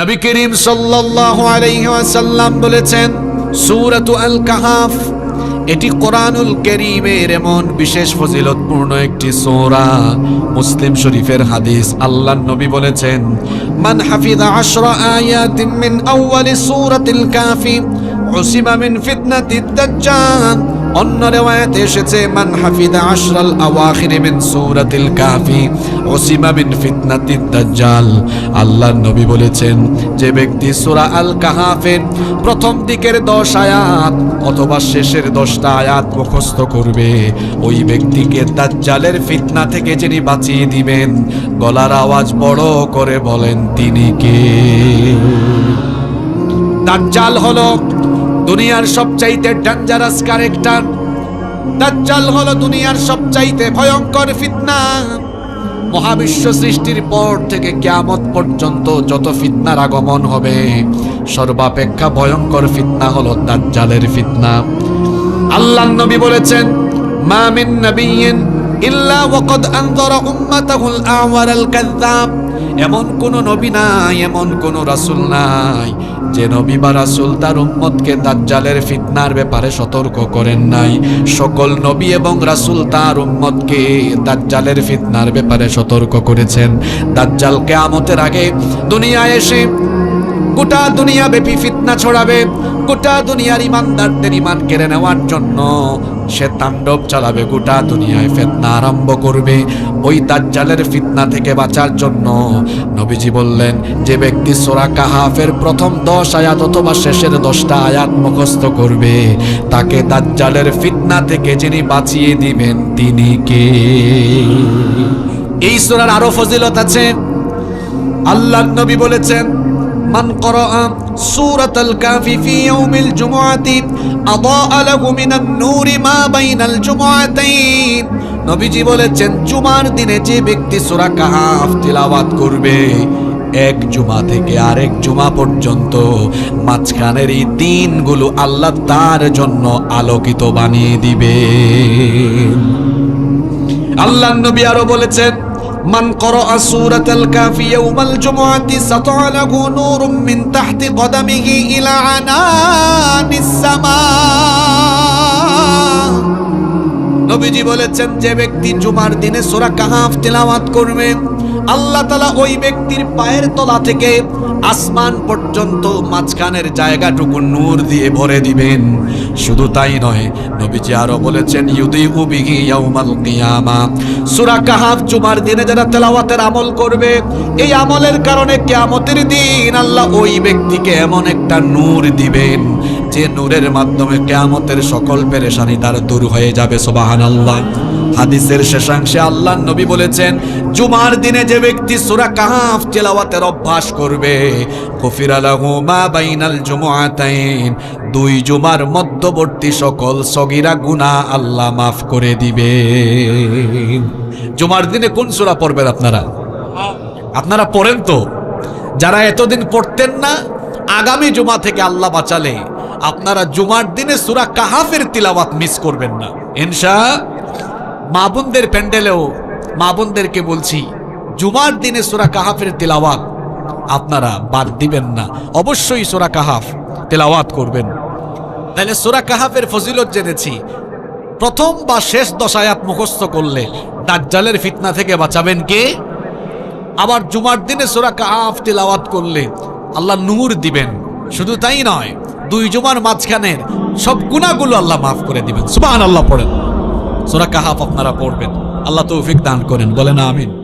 নবী করিম ওয়াসাল্লাম বলেছেন, সূরাতু আল কাহাফ এটি কোরআনুল কারীমের এমন বিশেষ ফজিলতপূর্ণ একটি সূরা। মুসলিম শরীফের হাদিস আল্লাহর নবী বলেছেন, মান হাফিযা আশরা আয়াতিন মিন আউয়ালি সূরাতিল কাফি উসিবা মিন ফিতনাতিদ দাজ্জাল। অন্য রেওয়ায়াতে এসেছে, মান হাফিদা আশরাল আওয়াখির মিন সূরাতিল কাফি উসিমা মিন ফিতনাতিদ দাজ্জাল। আল্লাহর নবী বলেছেন, যে ব্যক্তি সূরা আল কাহাফের প্রথম দিকের 10 আয়াত অথবা শেষের 10টা আয়াত মুখস্থ করবে, ওই ব্যক্তিকে দাজ্জালের ফিতনা থেকে যিনি বাঁচিয়ে দিবেন, গলার আওয়াজ বড় করে বলেন, তিনি কে? দাজ্জাল হলো দুনিয়ার সবচাইতে ডেঞ্জারাস ক্যারেক্টার দাজ্জাল হলো দুনিয়ার সবচাইতে ভয়ঙ্কর ফিতনা। মহাবিশ্ব সৃষ্টির পর থেকে কিয়ামত পর্যন্ত যত ফিতনার আগমন হবে, সর্বাপেক্ষা ভয়ঙ্কর ফিতনা হলো দাজ্জালের ফিতনা। আল্লাহ নবী বলেছেন, মা মিন নাবিয়্যিন ইল্লা ওয়াকাদ আনযারা উম্মাতাহুল আওয়ারাল কাযযাব। এমন কোন নবী নাই, এমন কোন রাসূল নাই। যে নবী বা রাসূল তার উম্মতকে দাজ্জালের ফিতনার ব্যাপারে সতর্ক করেন নাই। সকল নবী এবং রাসুল তার উম্মতকে দাজ্জালের ফিতনার ব্যাপারে সতর্ক করেছেন। দাজ্জাল কেয়ামতের আগে দুনিয়ায় এসে গোটা দুনিয়া ব্যাপী ফিতনা ছড়াবে, গোটা দুনিয়ার ইমানদারদের ইমান কেড়ে নেওয়ার জন্য সে তাণ্ডব চালাবে, গোটা দুনিয়ায় ফিতনা আরম্ভ করবে। ওই দাজ্জালের ফিতনা থেকে বাঁচার জন্য নবীজি বললেন, যে ব্যক্তি সোরা কাহাফের প্রথম দশ আয়াত অথবা শেষের দশটা আয়াত মুখস্থ করবে, তাকে দাজ্জালের ফিতনা থেকে যিনি বাঁচিয়ে দিবেন, তিনি কে? এই সোরার আরও ফজিলত আছে। আল্লাহ নবী বলেছেন মান করা সূরাতাল কাফি ফি ইয়াউমিল জুমুআতি আদাআ লাহু মিনান নূরি মা বাইনাল জুমুআতাইন। নবীজি বলেছেন, জুমার দিনে যে ব্যক্তি সূরা কাহাফ তেলাওয়াত করবে, এক জুমা থেকে আরেক জুমা পর্যন্ত মাঝখানের এই দিনগুলো আল্লাহ তার জন্য আলোকিত বানিয়ে দিবে আল্লাহ নবী আরও বলেছেন من قرأ سورة الكهف يوم الجمعة سطع له نور من تحت قدمه إلى عنان السماء নবীজি বলেছেন যে ব্যক্তি জুমার দিনে সূরা কাহাফ তেলাওয়াত করবে আল্লাহ তালা ওই ব্যক্তির পায়ের তলা থেকে আসমান পর্যন্ত মাঝখানের জায়গাটুকু নূর দিয়ে ভরে দিবেন। শুধু তাই নয়, নবীজি আরও বলেছেন ইউদি উবিহি ইয়াউমাল কিয়ামা। সূরা কাহাফ জুমার দিনে যারা তেলাওয়াতের আমল করবে, এই আমলের কারণে কিয়ামতের দিন আল্লাহ ওই ব্যক্তিকে এমন একটা নূর দিবেন, যে নূরের মাধ্যমে কিয়ামতের সকল পেরেশানি তার দূর হয়ে যাবে, সুবহানাল্লাহ। হাদিসের শেষাংশে আল্লাহ নবী বলেছেন, জুমার দিনে যে ব্যক্তি সুরা কাহাফ তেলাওয়াতের অভ্যাস করবে গফিরা লাহু মা বাইনাল জুমআতাইন, দুই জুমার মধ্যবর্তী সকল সগীরা গুনাহ আল্লাহ মাফ করে দিবে। জুমার দিনে কোন সূরা পড়বেন আপনারা? আপনারা পড়েন তো। যারা এতদিন পড়তেন না, আগামী জুমা থেকে আল্লাহ বাঁচালে, আপনারা জুমার দিনে সুরা কাহাফের তিলাওয়াত মিস করবেন না। ইনশা মা বোনদের প্যান্ডেলেও মা বোনদেরকে বলছি, জুমার দিনে সোরা কাহাফের তেলাওয়াত আপনারা বাদ দিবেন না। অবশ্যই সোরা কাহাফ তেলাওয়াত করবেন। তাহলে সোরা কাহাফের ফজিলত জেনেছি। প্রথম বা শেষ দশায়াত মুখস্থ করলে দাজ্জালের ফিতনা থেকে বাঁচাবেন কে? আবার জুমার দিনে সোরা কাহাফ তেলাওয়াত করলে আল্লাহ নূর দিবেন। শুধু তাই নয়, দুই জুমার মাঝখানের সব গুণাগুলো আল্লাহ মাফ করে দিবেন। সুবাহ আল্লাহ পড়েন। সোরা কাহাফ আপনারা পড়বেন। আল্লাহ তৌফিক দান করেন। বলেন আমিন।